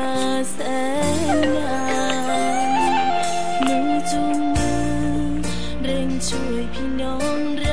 នឹងជួយរឿងជួយพี่น้อง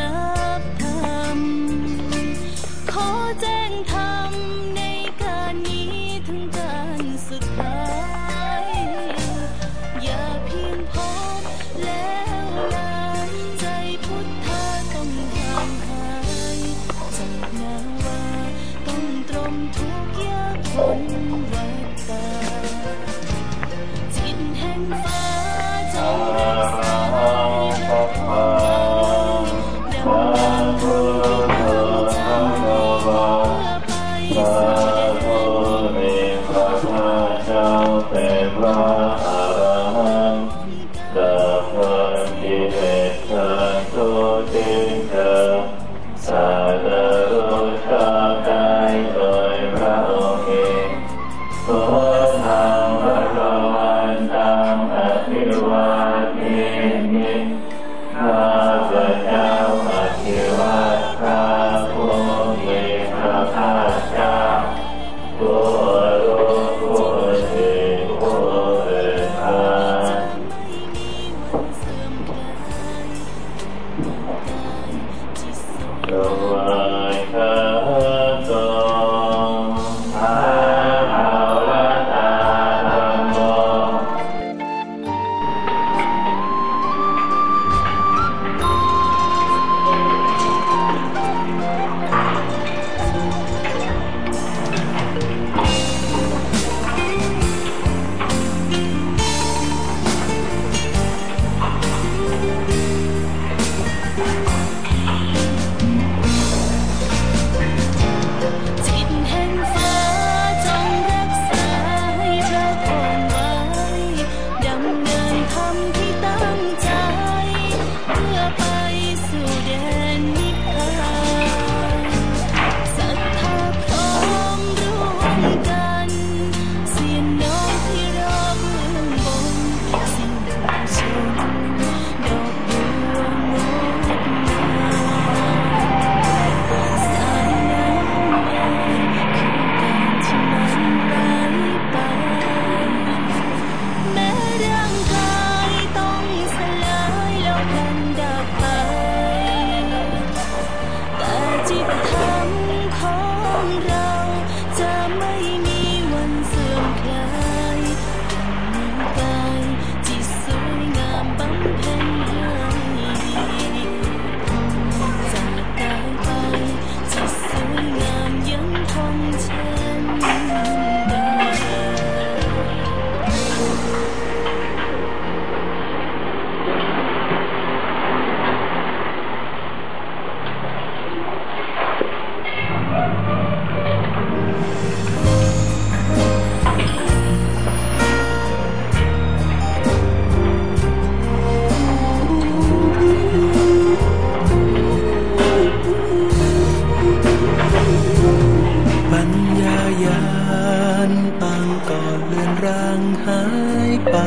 างหายไป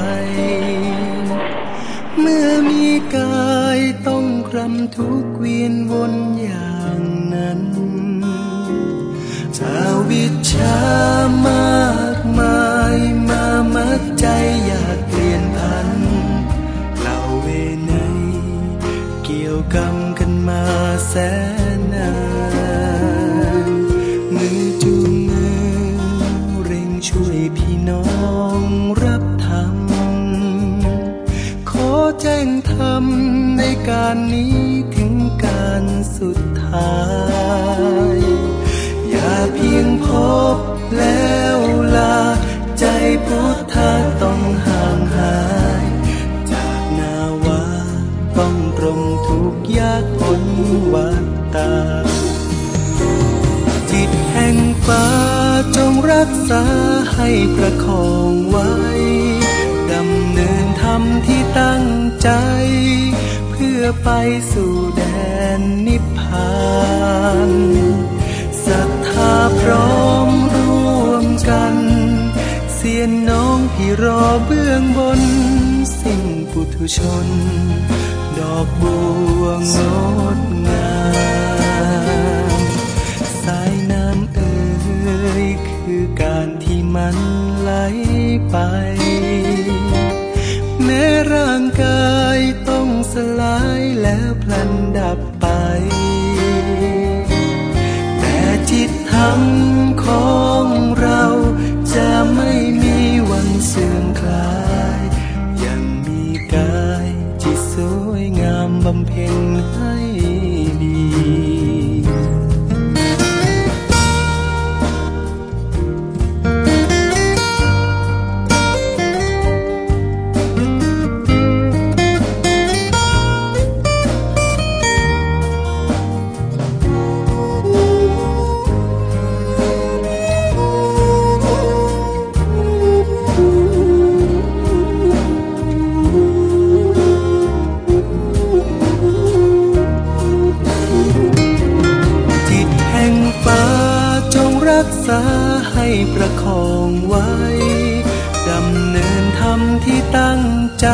เมื่อมีกายต้องครำทุกเวียนวนอย่างนั้นชาวิชามากมายมามัดใจอยากเปลี่ยนพันเหล่าเวไนเกี่ยวกรรมกันมาแสน แจ้งธรรมในการนี้ถึงการสุดท้าย อย่าเพียงพบแล้วลา ใจพุทธะต้องห่างหาย จากนาวาต้องตรงทุกยากผนวัดตา จิตแห่งฟ้าจงรักษาให้ประคองไว้ ดำเนินธรรมที่ตั้ง อไปสู่แดนนิพพานศรัทธาพร้อมร่วมกัน เสียนน้องที่รอเบื้องบน สิ่งปุถุชน ดอกบัวงดงามสายน้ำเอ่ยคือการที่มันไหลไป ลายแล้วพลันดับไป แต่จิตธรรมของเราจะไม่มีวันเสื่อมคลาย ยังมีกายจิตสวยงามบำเพ็ญให้ กษาให้ประคองไว้ ดำเนินธรรมที่ตั้งใจ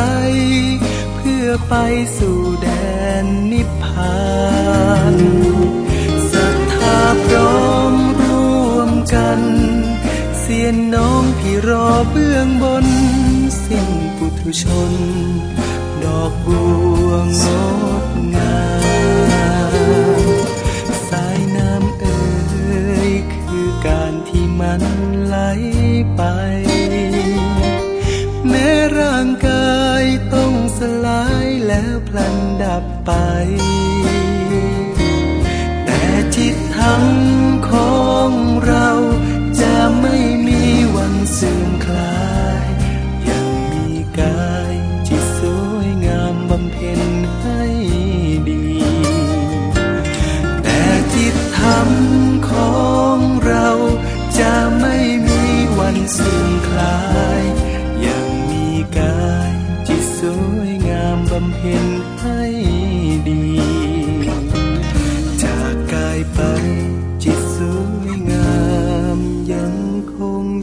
เพื่อไปสู่แดนนิพพานศรัทธาพร้อมร่วมกัน เสียนน้องพี่รอเบื้องบน สิ้นปุถุชน ดอกบัวงด มันไหลไป แม้ร่างกายต้องสลายแล้วพลันดับไป แต่จิตทั้ง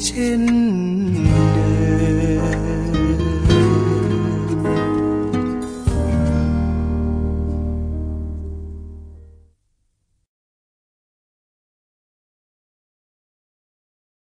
เช่น